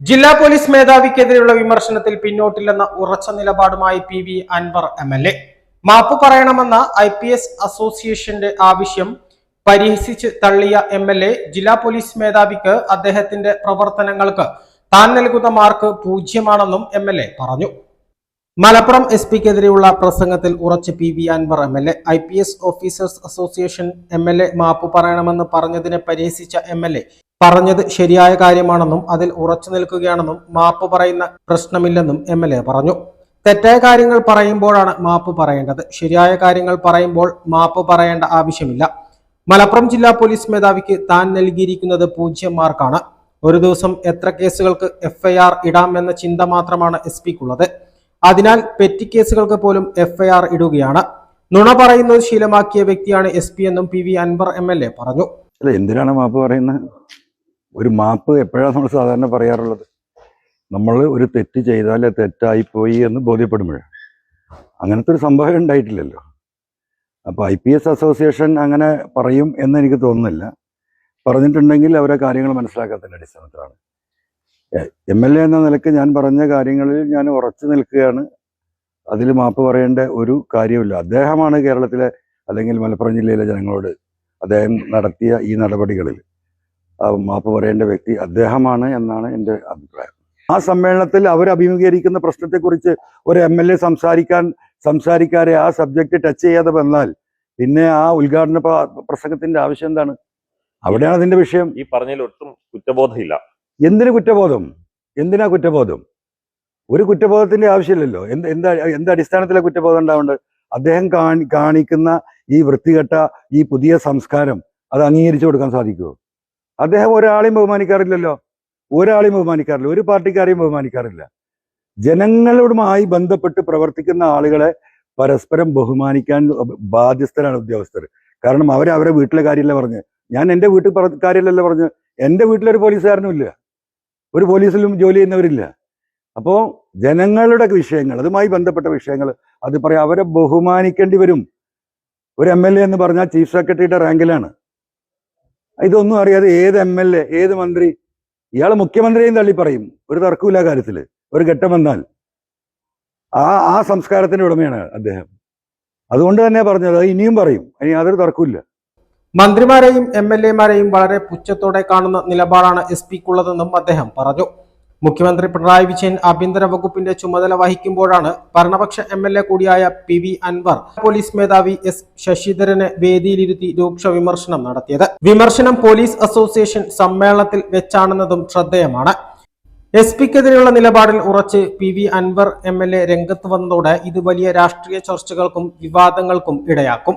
ജില്ലാ പോലീസ് മേധാവിക്കെതിരെയുള്ള വിമർശനത്തിൽ പിന്നോട്ടില്ലെന്ന ഉറച്ച നിലപാടുമായി P V Anvar M L A. മാപ്പ് പറയണമെന്ന ഐ പി എസ് അസോസിയേഷന്റെ ആവശ്യം പരിഹസിച്ച് തള്ളിയ എം എൽ എ ജില്ലാ പോലീസ് മേധാവിക്ക് അദ്ദേഹത്തിന്റെ പ്രവർത്തനങ്ങൾക്ക് താൻ നൽകുന്ന മാർക്ക് പൂജ്യമാണെന്നും എം എൽ എ പറഞ്ഞു. മലപ്പുറം എസ് പിക്കെതിരെയുള്ള പ്രസംഗത്തിൽ ഉറച്ച് P V Anvar M L A I P S officers association M L A മാപ്പ് പറയണമെന്ന് പറഞ്ഞതിനെ പരിഹസിച്ച എം എൽ എ പറഞ്ഞത് ശരിയായ കാര്യമാണെന്നും അതിൽ ഉറച്ചു നിൽക്കുകയാണെന്നും മാപ്പ് പറയുന്ന പ്രശ്നമില്ലെന്നും എം എൽ എ പറഞ്ഞു. തെറ്റായ കാര്യങ്ങൾ പറയുമ്പോഴാണ് മാപ്പ് പറയേണ്ടത്. ശരിയായ കാര്യങ്ങൾ പറയുമ്പോൾ മാപ്പ് പറയേണ്ട ആവശ്യമില്ല. മലപ്പുറം ജില്ലാ പോലീസ് മേധാവിക്ക് താൻ നൽകിയിരിക്കുന്നത് പൂജ്യം മാർക്കാണ്. ഒരു ദിവസം എത്ര കേസുകൾക്ക് എഫ്ഐആർ ഇടാം എന്ന ചിന്ത മാത്രമാണ് എസ് പിക്കുള്ളത്. അതിനാൽ പെറ്റി കേസുകൾക്ക് പോലും എഫ്ഐആർ ഇടുകയാണ്. നുണ പറയുന്നത് ശീലമാക്കിയ വ്യക്തിയാണ് എസ് പി എന്നും P V Anvar M L A പറഞ്ഞു. അല്ല എന്തിനാണ് മാപ്പ് പറയുന്നത്? ഒരു മാപ്പ് എപ്പോഴാണ് നമ്മൾ സാധാരണ പറയാറുള്ളത്? നമ്മൾ ഒരു തെറ്റ് ചെയ്താൽ തെറ്റായി പോയി എന്ന് ബോധ്യപ്പെടുമ്പോഴാണ് അങ്ങനത്തെ ഒരു സംഭവം ഉണ്ടായിട്ടില്ലല്ലോ. അപ്പോൾ ഐ പി എസ് അസോസിയേഷൻ അങ്ങനെ പറയും എന്ന് എനിക്ക് തോന്നുന്നില്ല. പറഞ്ഞിട്ടുണ്ടെങ്കിൽ അവരെ കാര്യങ്ങൾ മനസ്സിലാക്കാത്തതിന്റെ അടിസ്ഥാനത്തിലാണ്. എം എൽ എ എന്ന നിലയ്ക്ക് ഞാൻ പറഞ്ഞ കാര്യങ്ങളിൽ ഞാൻ ഉറച്ചു നിൽക്കുകയാണ്. അതിൽ മാപ്പ് പറയേണ്ട ഒരു കാര്യമില്ല അദ്ദേഹമാണ് കേരളത്തിലെ അല്ലെങ്കിൽ മലപ്പുറം ജില്ലയിലെ ജനങ്ങളോട് അദ്ദേഹം നടത്തിയ ഈ നടപടികളിൽ. മാപ്പ് പറയേണ്ട വ്യക്തി അദ്ദേഹമാണ് എന്നാണ് എന്റെ അഭിപ്രായം. ആ സമ്മേളനത്തിൽ അവർ അഭിമുഖീകരിക്കുന്ന പ്രശ്നത്തെക്കുറിച്ച് ഒരു എം എൽ എ സംസാരിക്കാൻ സംസാരിക്കാതെ ആ സബ്ജക്റ്റ് ടച്ച് ചെയ്യാതെ വന്നാൽ പിന്നെ ആ ഉദ്ഘാടന പ്ര- പ്രസംഗത്തിന്റെ ആവശ്യം എന്താണ്? അവിടെയാണ് അതിന്റെ വിഷയം. ഈ പറഞ്ഞതിൽ ഒട്ടും കുറ്റബോധമില്ല. എന്തിന് കുറ്റബോധം? എന്തിനാ കുറ്റബോധം? ഒരു കുറ്റബോധത്തിന്റെ ആവശ്യമില്ലല്ലോ. എന്ത് എന്താ എന്ത് അടിസ്ഥാനത്തിലെ കുറ്റബോധം ഉണ്ടാവേണ്ടത്? അദ്ദേഹം കാണി കാണിക്കുന്ന ഈ വൃത്തികെട്ട ഈ പുതിയ സംസ്കാരം അത് അംഗീകരിച്ചു കൊടുക്കാൻ സാധിക്കുമോ അദ്ദേഹം ഒരാളെയും ബഹുമാനിക്കാറില്ലല്ലോ. ഒരാളെയും ബഹുമാനിക്കാറില്ല. ഒരു പാർട്ടിക്കാരെയും ബഹുമാനിക്കാറില്ല. ജനങ്ങളുമായി ബന്ധപ്പെട്ട് പ്രവർത്തിക്കുന്ന ആളുകളെ പരസ്പരം ബഹുമാനിക്കാൻ ബാധ്യസ്ഥരാണ് ഉദ്യോഗസ്ഥർ. കാരണം അവരവരെ അവരെ വീട്ടിലെ കാര്യമല്ല പറഞ്ഞ്. ഞാൻ എന്റെ വീട്ടിൽ കാര്യമല്ല കാര്യമല്ലല്ലോ പറഞ്ഞു. എന്റെ വീട്ടിലൊരു പോലീസുകാരനും ഇല്ല ഒരു പോലീസിലും ജോലി ചെയ്യുന്നവരില്ല. അപ്പോൾ ജനങ്ങളുടെ വിഷയങ്ങൾ അതുമായി ബന്ധപ്പെട്ട വിഷയങ്ങൾ അത് പറയാം. അവരെ ബഹുമാനിക്കേണ്ടി വരും. ഒരു എം എൽ എ എന്ന് പറഞ്ഞാൽ ചീഫ് സെക്രട്ടറിയുടെ റാങ്കിലാണ്. ഇതൊന്നും അറിയാതെ ഏത് എം എൽ എ ഏത് മന്ത്രി ഇയാൾ മുഖ്യമന്ത്രിയെയും തള്ളി പറയും. ഒരു തർക്കമില്ല കാര്യത്തിൽ ഒരു ഘട്ടം വന്നാൽ. ആ ആ സംസ്കാരത്തിന്റെ ഉടമയാണ് അദ്ദേഹം. അതുകൊണ്ട് തന്നെ പറഞ്ഞത് ഇനിയും പറയും. ഇനി യാതൊരു തർക്കമില്ല മന്ത്രിമാരെയും എം എൽ എമാരെയും വളരെ പുച്ഛത്തോടെ കാണുന്ന നിലപാടാണ് എസ് പിക്കുള്ളതെന്നും അദ്ദേഹം പറഞ്ഞു. മുഖ്യമന്ത്രി പിണറായി വിജയൻ ആഭ്യന്തര വകുപ്പിന്റെ ചുമതല വഹിക്കുമ്പോഴാണ് ഭരണപക്ഷ എം എൽ എ കൂടിയായ പി വി അൻവർ പോലീസ് മേധാവി എസ് ശശിധരനെ വേദിയിലിരുത്തി രൂക്ഷ വിമർശനം നടത്തിയത്. വിമർശനം പോലീസ് അസോസിയേഷൻ സമ്മേളനത്തിൽ വെച്ചാണെന്നതും ശ്രദ്ധേയമാണ്. എസ് പിക്കെതിരെയുള്ള നിലപാടിൽ ഉറച്ച് P V Anwar M L A രംഗത്ത് വന്നതോടെ ഇത് വലിയ രാഷ്ട്രീയ ചർച്ചകൾക്കും വിവാദങ്ങൾക്കും ഇടയാക്കും.